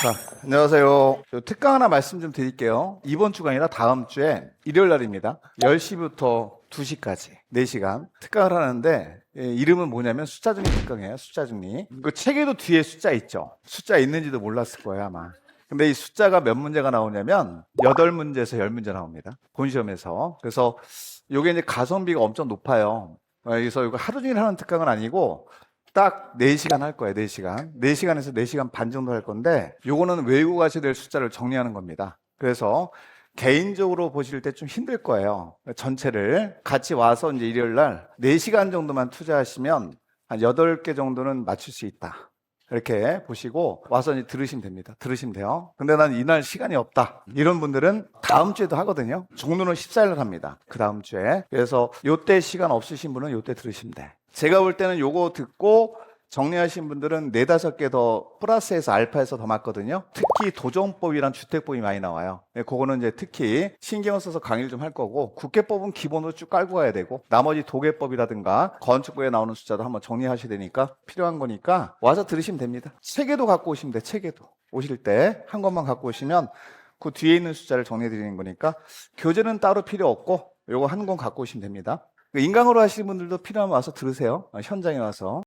자, 안녕하세요. 저 특강 하나 말씀 좀 드릴게요. 이번 주가 아니라 다음 주에 일요일 날입니다. 10시부터 2시까지 4시간 특강을 하는데 예, 이름은 뭐냐면 숫자 정리 특강이에요. 숫자 정리. 그 책에도 뒤에 숫자 있죠. 숫자 있는지도 몰랐을 거예요, 아마. 근데 이 숫자가 몇 문제가 나오냐면 8문제에서 10문제 나옵니다. 본 시험에서. 그래서 요게 이제 가성비가 엄청 높아요. 어, 그래서 이거 하루 종일 하는 특강은 아니고 딱 4시간 할 거예요, 4시간. 4시간에서 4시간 반 정도 할 건데, 요거는 외우고 가셔야 될 숫자를 정리하는 겁니다. 그래서 개인적으로 보실 때 좀 힘들 거예요. 전체를 같이 와서 이제 일요일 날 4시간 정도만 투자하시면 한 8개 정도는 맞출 수 있다. 이렇게 보시고 와서 이제 들으시면 됩니다. 들으시면 돼요. 근데 난 이날 시간이 없다. 이런 분들은 다음 주에도 하거든요. 종로는 14일 날 합니다. 그 다음 주에. 그래서 요때 시간 없으신 분은 요때 들으시면 돼. 제가 볼 때는 요거 듣고 정리하신 분들은 네다섯 개 더 플러스해서 알파에서 더 맞거든요. 특히 도정법이란 주택법이 많이 나와요. 네, 그거는 이제 특히 신경 써서 강의를 좀 할 거고 국계법은 기본으로 쭉 깔고 가야 되고 나머지 도계법이라든가 건축부에 나오는 숫자도 한번 정리하셔야 되니까 필요한 거니까 와서 들으시면 됩니다. 책에도 갖고 오시면 돼. 책에도 오실 때 한 것만 갖고 오시면 그 뒤에 있는 숫자를 정리해 드리는 거니까 교재는 따로 필요 없고 요거 한 권 갖고 오시면 됩니다. 인강으로 하시는 분들도 필요하면 와서 들으세요. 어, 현장에 와서.